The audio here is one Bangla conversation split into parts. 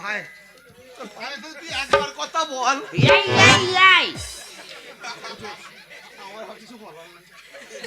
ভাই তুই একবার কথা বল।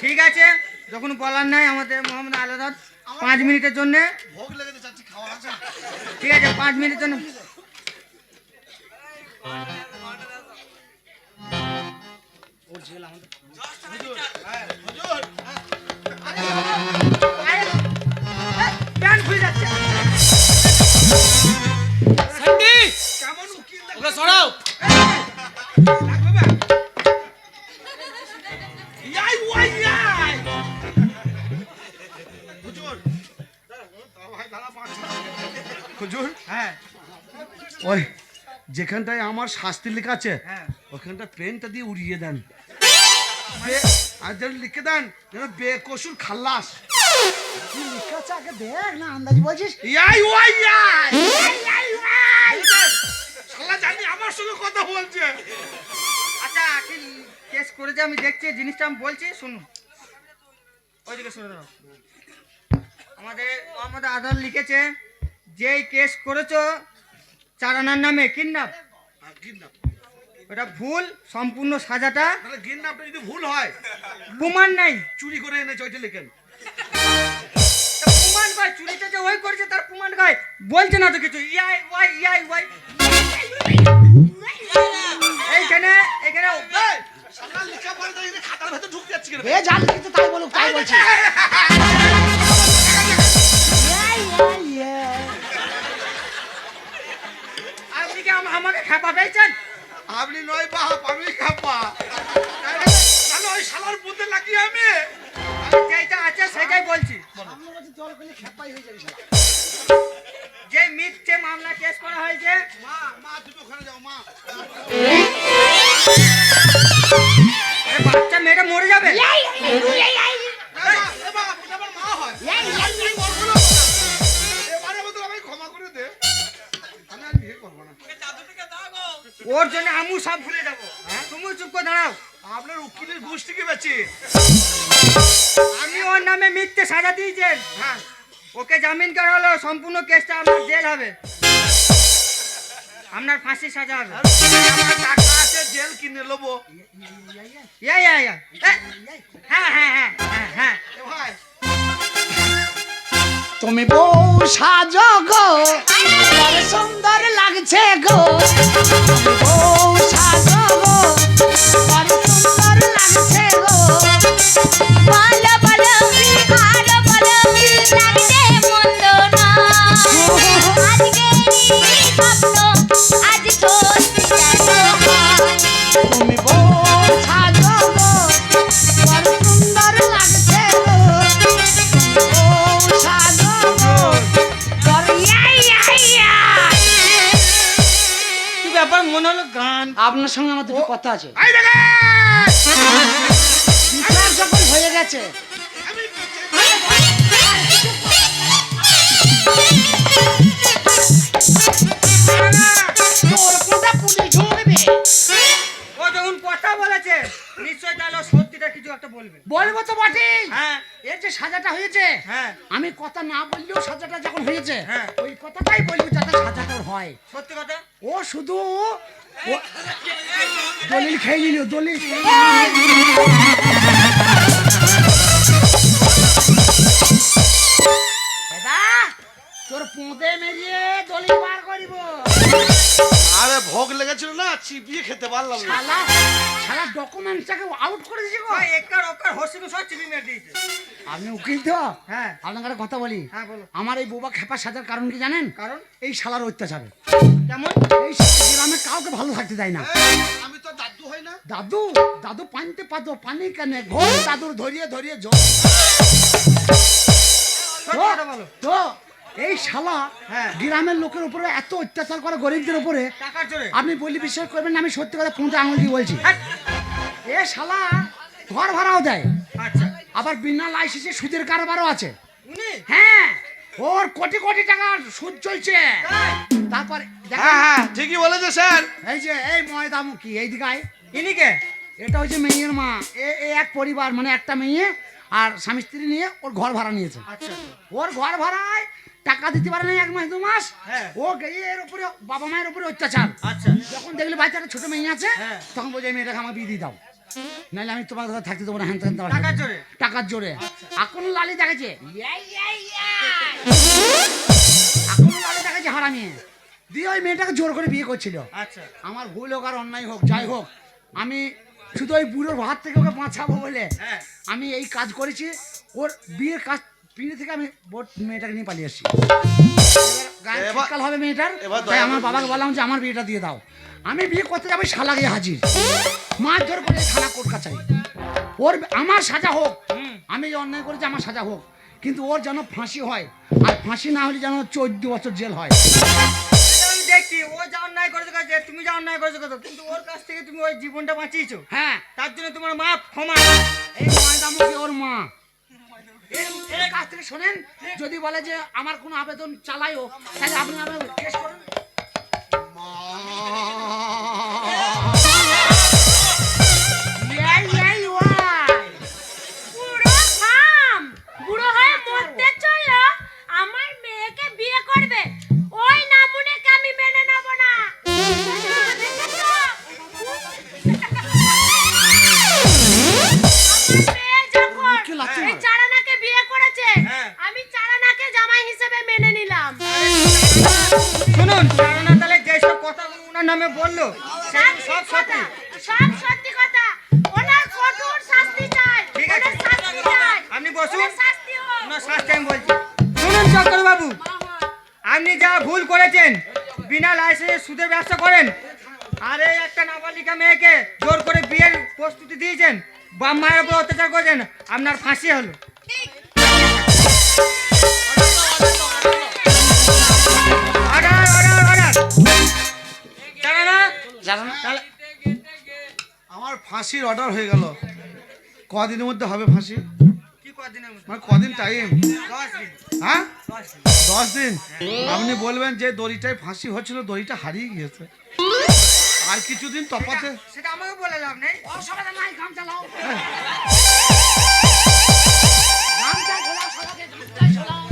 ঠিক আছে যখন বলার নাই আমাদের মোহাম্মদ আলাদা পাঁচ মিনিটের জন্য। ভোগ খাওয়া ঠিক আছে পাঁচ মিনিটের জন্য। হুজুর হ্যাঁ হুজুর ইয়াই ওয়াই ইয়াই হুজুর। দাঁড়া ভাই দাঁড়া পাঁচ হুজুর? হ্যাঁ। ওই যেখানটায় আমার শাস্তি লেখা আছে হ্যাঁ। ওখানটা পেনটা দিয়ে উড়িয়ে দেন। আর যেন লিখে দেন যেন বেকসুর খাল্লাস। লেখা আছে আগে দেখ না আন্দাজ বলছিস? ইয়াই ওয়াই ইয়াই ইয়াই ওয়াই! শালা জানি আমার সঙ্গে কথা বলছে। কি কেস করেছে আমি দেখছি জিনিসটা আমি বলছি শুনুন। ওইদিকে শুনে দাও আমাদের মোহাম্মদ আদাল লিখেছে যেই কেস করেছ চারানার নামে কিডন্যাপ? হ্যাঁ, ওটা ভুল সম্পূর্ণ সাজাটা। কিডন্যাপটা যদি ভুল হয় প্রমাণ নাই। চুরি করে এনেছে ওইটা লেখেন। প্রমাণ কয় চুরিটা যে ওই করেছে তার প্রমাণ কয় বলছে না তো কিছু ইয়াই ওয়াই ইয়াই ওয়াই। শালার বুদ্ধে লাগিয়ে আমি? যেটা আছে সেটাই বলছি। হয়ে। যে মিথ্যে মামলা কেস করা হয়েছে। মা মা তুমি ওখানে যাও মা। বাচ্চা মেয়েটা মরে যাবে? হয়। ওর জন্য আমু সব ভুলে যাব। তুমি চুপ করে দাঁড়াও। আপনার উকিলের গোষ্ঠীকে বেচি। আমি ওর নামে মিথ্যে সাজা দিয়েছেন। হ্যাঁ। ওকে জামিন করা হলো সম্পূর্ণ কেসটা আপনার জেল হবে। আপনার ফাঁসি সাজা হবে। আমার টাকা আছে জেল কিনে নেব। ইয়া ইয়া ইয়া। হ্যাঁ হ্যাঁ হ্যাঁ হ্যাঁ হ্যাঁ। ভাই। তুমি বউ সাজো গো সুন্দর লাগছে গো। বউ আপনার সঙ্গে আমার দুটো কথা আছে। বিচার যখন হয়ে গেছে। ও যখন কথা বলেছে তাহলে সত্যিটা কিছু একটা বলবে। বলব তো বটেই হ্যাঁ। এর যে সাজাটা হয়েছে হ্যাঁ। আমি কথা না বললেও সাজাটা যখন হয়েছে হ্যাঁ। ওই কথাটাই বলব যাতে সাজাটা হয়। সত্যি কথা? ও শুধু 我我能开一六多累 তোর পোঁদে মেরিয়ে দলিল বার করিব। আরে ভোগ লেগেছিল না চিপিয়ে খেতে পারলাম না। শালা শালা ডকুমেন্টসটাকে আউট করে দিয়েছে গো। একার ওকার হসিকে সব চিপি মেরে দিয়েছে। আপনি উকিল তো? হ্যাঁ। একটা কথা বলি। হ্যাঁ বলো। আমার এই বোবা খেপা সাজার কারণ কি জানেন? কারণ? এই শালার অত্যাচারে। কেমন? এই গ্রামে কাউকে ভালো থাকতে দেয় না। আমি তো দাদু হই না। দাদু? দাদু পানিতে পাতো পানি কেনে। ঘর দাদুর ধরিয়ে ধরিয়ে জল। তো এই শালা হ্যাঁ। গ্রামের লোকের উপরে এত অত্যাচার করে গরিবদের উপরে আপনি বললি বিশ্বাস করবেন না আমি সত্যি কথা পুঁতে আঙুল দিয়ে বলছি। হ্যাঁ। এ শালা ঘর ভাড়াও দেয়। আচ্ছা। আবার বিনা লাইসেন্সে সুদের কারবারও আছে। হ্যাঁ ওর কোটি কোটি টাকার সুদ চলছে। তারপর হ্যাঁ হ্যাঁ ঠিকই বলেছে স্যার। এই যে এই ময়দামুখী এই দিকায় ইনি কে? এটা হচ্ছে মেয়ের মা। এ এ এক পরিবার মানে একটা মেয়ে আর স্বামী স্ত্রী নিয়ে ওর ঘর ভাড়া নিয়েছে। আচ্ছা। ওর ঘর ভাড়ায় টাকা দিতে পারে না এক মাস দু মাস? হ্যাঁ। ও গিয়ে এর উপরে বাবা মায়ের উপরে অত্যাচার। আচ্ছা। যখন দেখলে বাচ্চাটা ছোট মেয়ে আছে হ্যাঁ। তখন বলছে মেয়েটাকে আমার বিয়ে দিয়ে দাও। নাহলে আমি তোমার কথা থাকতে দেবো না হ্যান ত্যান টাকার জোরে? টাকার জোরে। এখন লালি দেখাচ্ছে। এখনও লালি দেখাচ্ছে হারামি দিয়ে ওই মেয়েটাকে জোর করে বিয়ে করছিল। আচ্ছা। আমার ভুল হোক আর অন্যায় হোক যাই হোক আমি শুধু ওই বুড়োর ভাত থেকে ওকে বাঁচাবো বলে হ্যাঁ। আমি এই কাজ করেছি। ওর বিয়ের কাজ পিড়ে থেকে আমি মেয়েটাকে নিয়ে পালিয়ে এসেছি। গায়ে শীতকাল হবে মেয়েটার? তাই আমার বাবাকে বললাম যে আমার বিয়েটা দিয়ে দাও। আমি বিয়ে করতে যাব শালা গিয়ে হাজির। মাছ ধর করে থানা কোর্ট কাছাই ওর আমার সাজা হোক। আমি যে অন্যায় করেছি আমার সাজা হোক। কিন্তু ওর যেন ফাঁসি হয় আর ফাঁসি না হলে যেন চোদ্দ বছর জেল হয়। দেখছি ও যা অন্যায় করেছে করেছে তুমি যা অন্যায় করেছ করেছ কিন্তু ওর কাছ থেকে তুমি ওই জীবনটা বাঁচিয়েছো। হ্যাঁ। তার জন্য তোমার মা ক্ষমা। এই ময়দামুখী ওর মা। এর- কাছ থেকে শোনেন। যদি বলে যে আমার কোনো আবেদন চালাইও তাহলে আপনি আমার কেস করুন। সব সত্যি কথা। ওনার কঠোর শাস্তি চাই। ঠিক আছে। আপনি বসুন। ওনার শাস্তি হোক। ওনার শাস্তি আমি বলছি। শুনুন আপনি যা ভুল করেছেন বিনা লাইসেন্সে সুদের ব্যবসা করেন আর এই একটা নাবালিকা মেয়েকে জোর করে বিয়ের প্রস্তুতি দিয়েছেন বাপ মায়ের উপর অত্যাচার করেছেন আপনার ফাঁসি হলো। Order order order. জানা না? জানো না? আমার ফাঁসির অর্ডার হয়ে গেল। কদিনের মধ্যে হবে ফাঁসি? কি কদিনের মধ্যে? মানে কদিন টাইম হ্যাঁ? দশ দিন। আপনি বলবেন যে দড়িটায় ফাঁসি হচ্ছিল দড়িটা হারিয়ে গিয়েছে। আর কিছুদিন তফাতে সেটা আমাকে বলে লাভ নেই। অসুবিধা নাই কাম চালাও গামছা ঝোলাও, সবাইকে গামছা ঝোলাও।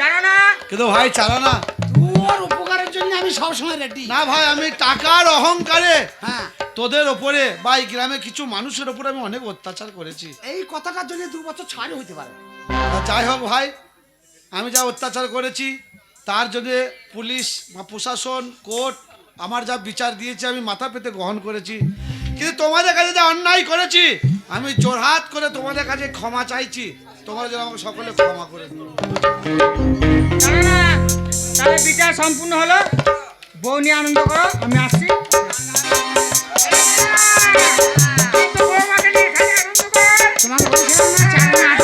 জানা না কিন্তু ভাই চালা না তোর উপকারের জন্য আমি সবসময় রেডি না ভাই আমি টাকার অহংকারে হ্যাঁ। তোদের ওপরে বা এই গ্রামে কিছু মানুষের ওপরে আমি অনেক অত্যাচার করেছি। এই কথাটার জন্য দু বছর ছাড় হতে পারে। যাই হোক ভাই আমি যা অত্যাচার করেছি তার জন্য পুলিশ বা প্রশাসন কোর্ট আমার যা বিচার দিয়েছে আমি মাথা পেতে গ্রহণ করেছি। কিন্তু তোমাদের কাছে যা অন্যায় করেছি আমি জোরহাত করে তোমাদের কাছে ক্ষমা চাইছি। তোমরা যেন আমাকে সকলে ক্ষমা করে দিও। জানো না তাহলে বিচার সম্পূর্ণ হলো। বউ নিয়ে আনন্দ করো আমি আসছি। তোমাকে বলছিলাম না চার না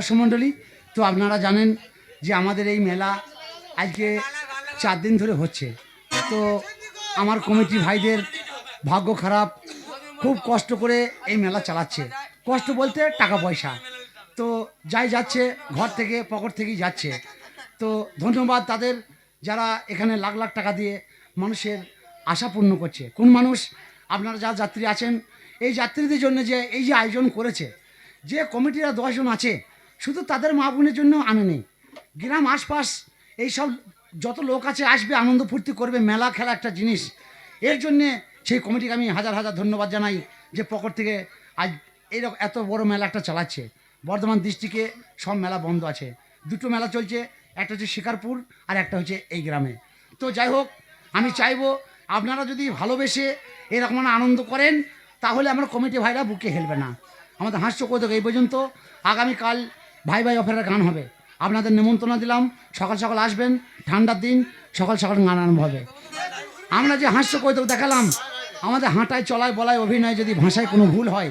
দর্শক মণ্ডলী, তো আপনারা জানেন যে আমাদের এই মেলা আজকে চার দিন ধরে হচ্ছে। তো আমার কমিটি ভাইদের ভাগ্য খারাপ, খুব কষ্ট করে এই মেলা চালাচ্ছে। কষ্ট বলতে টাকা পয়সা। তো যাই যাচ্ছে, ঘর থেকে, পকেট থেকেই যাচ্ছে। তো ধন্যবাদ তাদের যারা এখানে লাখ লাখ টাকা দিয়ে মানুষের আশা পূর্ণ করছে। কোন মানুষ, আপনারা যা যাত্রী আছেন, এই যাত্রীদের জন্য যে, এই যে আয়োজন করেছে, যে কমিটিরা দশজন আছে শুধু তাদের মা বোনের জন্য আনে নেই। গ্রাম আশপাশ, এইসব যত লোক আছে, আসবে, আনন্দ ফুর্তি করবে, মেলা খেলা একটা জিনিস। এর জন্যে সেই কমিটিকে আমি হাজার হাজার ধন্যবাদ জানাই যে পকেট থেকে আজ এইরকম এত বড় মেলা একটা চালাচ্ছে। বর্ধমান ডিস্ট্রিক্টে সব মেলা বন্ধ আছে। দুটো মেলা চলছে, একটা হচ্ছে শিকারপুর আর একটা হচ্ছে এই গ্রামে। তো যাই হোক, আমি চাইব আপনারা যদি ভালোবেসে এরকম আনন্দ করেন, তাহলে আমার কমিটি ভাইরা বুকে হেলবে না। আমাদের হাস্য কৌতুক এই পর্যন্ত। আগামীকাল ভাই ভাই অফেরার গান হবে। আপনাদের নিমন্ত্রণ দিলাম। সকাল সকাল আসবেন, ঠান্ডার দিন, সকাল সকাল গান আরম্ভ হবে। আমরা যে হাস্য কৈতব দেখালাম। আমাদের হাঁটায়, চলায়, বলায়, অভিনয় যদি ভাষায় কোনো ভুল হয়